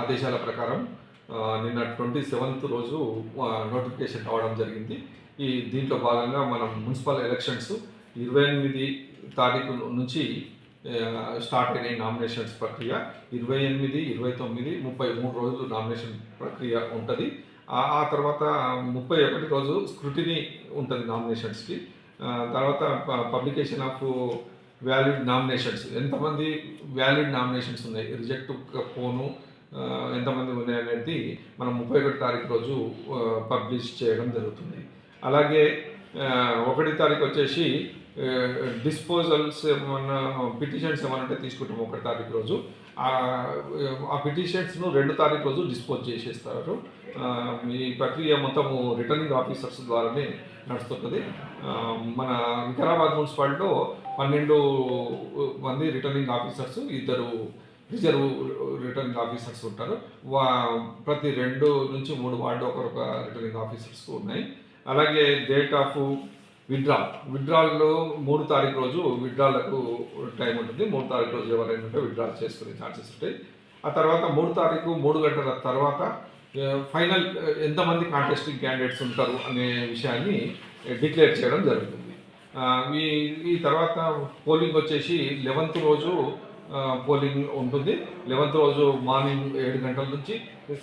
ఆదేశాల ప్రకారం నిన్న ట్వంటీ సెవెంత్ రోజు నోటిఫికేషన్ రావడం జరిగింది. ఈ దీంట్లో భాగంగా మనం మున్సిపల్ ఎలక్షన్స్ ఇరవై ఎనిమిది తారీఖు నుంచి స్టార్ట్ అయినాయి నామినేషన్స్ ప్రక్రియ. ఇరవై ఎనిమిది ఇరవై తొమ్మిది ముప్పై మూడు రోజులు నామినేషన్ ప్రక్రియ ఉంటుంది. ఆ తర్వాత ముప్పై ఒకటి రోజు స్క్రూటినీ ఉంటుంది నామినేషన్స్కి. తర్వాత పబ్లికేషన్ ఆఫ్ వ్యాలిడ్ నామినేషన్స్ ఎంతమంది వ్యాలిడ్ నామినేషన్స్ ఉన్నాయి? రిజెక్ట్ పోను ఎంతమంది ఉన్నాయి అనేది మనం ముప్పై ఒకటి తారీఖు రోజు పబ్లిష్ చేయడం జరుగుతుంది. అలాగే ఒకటి తారీఖు వచ్చేసి డిస్పోజల్స్ ఏమన్నా పిటిషన్స్ ఏమైనా తీసుకుంటాం ఒకటి తారీఖు రోజు. ఆ పిటిషన్స్ను రెండు తారీఖు రోజు డిస్పోజ్ చేసేస్తారు. ఈ ప్రక్రియ మొత్తము రిటర్నింగ్ ఆఫీసర్స్ ద్వారానే నడుస్తుంటుంది మన వికారాబాద్ మున్సిపాలిటీలో పన్నెండు మంది రిటర్నింగ్ ఆఫీసర్స్ ఇద్దరు రిజర్వ్ రిటర్నింగ్ ఆఫీసర్స్ ఉంటారు. వా ప్రతి రెండు నుంచి మూడు వార్డు ఒకరొక రిటర్నింగ్ ఆఫీసర్స్ ఉన్నాయి. అలాగే డేట్ ఆఫ్ విత్డ్రాల్ విత్డ్రాల్లో మూడు తారీఖు రోజు విత్డ్రాలకు టైం ఉంటుంది. మూడు తారీఖు రోజు ఎవరైనా ఉంటే విత్డ్రాల్ చేసుకునే ఛాన్సెస్ ఉంటాయి. ఆ తర్వాత మూడు తారీఖు మూడు గంటల తర్వాత ఫైనల్ ఎంతమంది కాంటెస్టింగ్ క్యాండిడేట్స్ ఉంటారు అనే విషయాన్ని డిక్లేర్ చేయడం జరుగుతుంది. ఈ తర్వాత పోలింగ్ వచ్చేసి లెవెన్త్ రోజు పోలింగ్ ఉంటుంది. లెవెంత్ రోజు మార్నింగ్ ఏడు గంటల నుంచి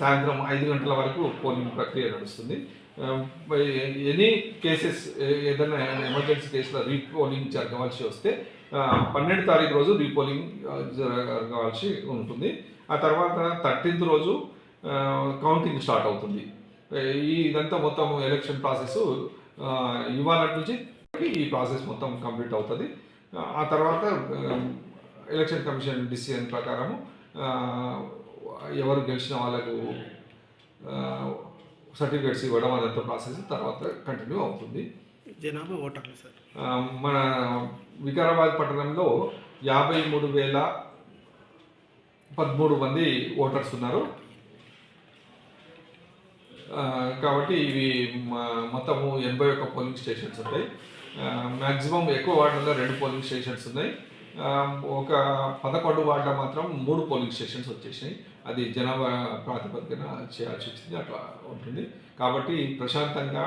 సాయంత్రం ఐదు గంటల వరకు పోలింగ్ ప్రక్రియ నడుస్తుంది. ఎనీ కేసెస్ ఏదైనా ఎమర్జెన్సీ కేసులో రీపోలింగ్ జరగవలసి వస్తే పన్నెండు తారీఖు రోజు రీపోలింగ్ జరగవలసి ఉంటుంది. ఆ తర్వాత థర్టీన్త్ రోజు కౌంటింగ్ స్టార్ట్ అవుతుంది. ఈ ఇదంతా మొత్తం ఎలక్షన్ ప్రాసెస్ ఇవాళ నుంచి ఈ ప్రాసెస్ మొత్తం కంప్లీట్ అవుతుంది. ఆ తర్వాత ఎలక్షన్ కమిషన్ డిసిజన్ ప్రకారము ఎవరు గెలిచిన వాళ్ళకు సర్టిఫికేట్స్ ఇవ్వడం అదంతా ప్రాసెస్ తర్వాత కంటిన్యూ అవుతుంది. జనాభా ఓటర్లు సార్. మన వికారాబాద్ పట్టణంలో యాభై మూడు వేల పదమూడు మంది ఓటర్స్ ఉన్నారు. కాబట్టి ఇవి మొత్తము ఎనభై ఒక్క పోలింగ్ స్టేషన్స్ ఉంటాయి. మ్యాక్సిమం ఎక్కువ వార్డుల్లో రెండు పోలింగ్ స్టేషన్స్ ఉన్నాయి. ఒక పదకొండు వార్డులో మాత్రం మూడు పోలింగ్ స్టేషన్స్ వచ్చేసినాయి. అది జనాభా ప్రాతిపదికన చేయాల్సి వచ్చింది అట్లా ఉంటుంది. కాబట్టి ప్రశాంతంగా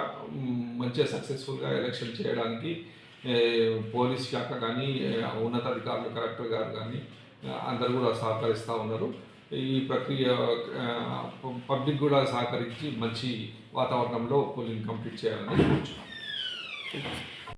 మంచిగా సక్సెస్ఫుల్గా ఎలక్షన్ చేయడానికి పోలీస్ శాఖ కానీ ఉన్నతాధికారులు కలెక్టర్ గారు కానీ అందరూ కూడా సహకరిస్తూ ఉన్నారు. ఈ ప్రక్రియ పబ్లిక్ కూడా సహకరించి మంచి వాతావరణంలో పోలింగ్ కంప్లీట్ చేయాలని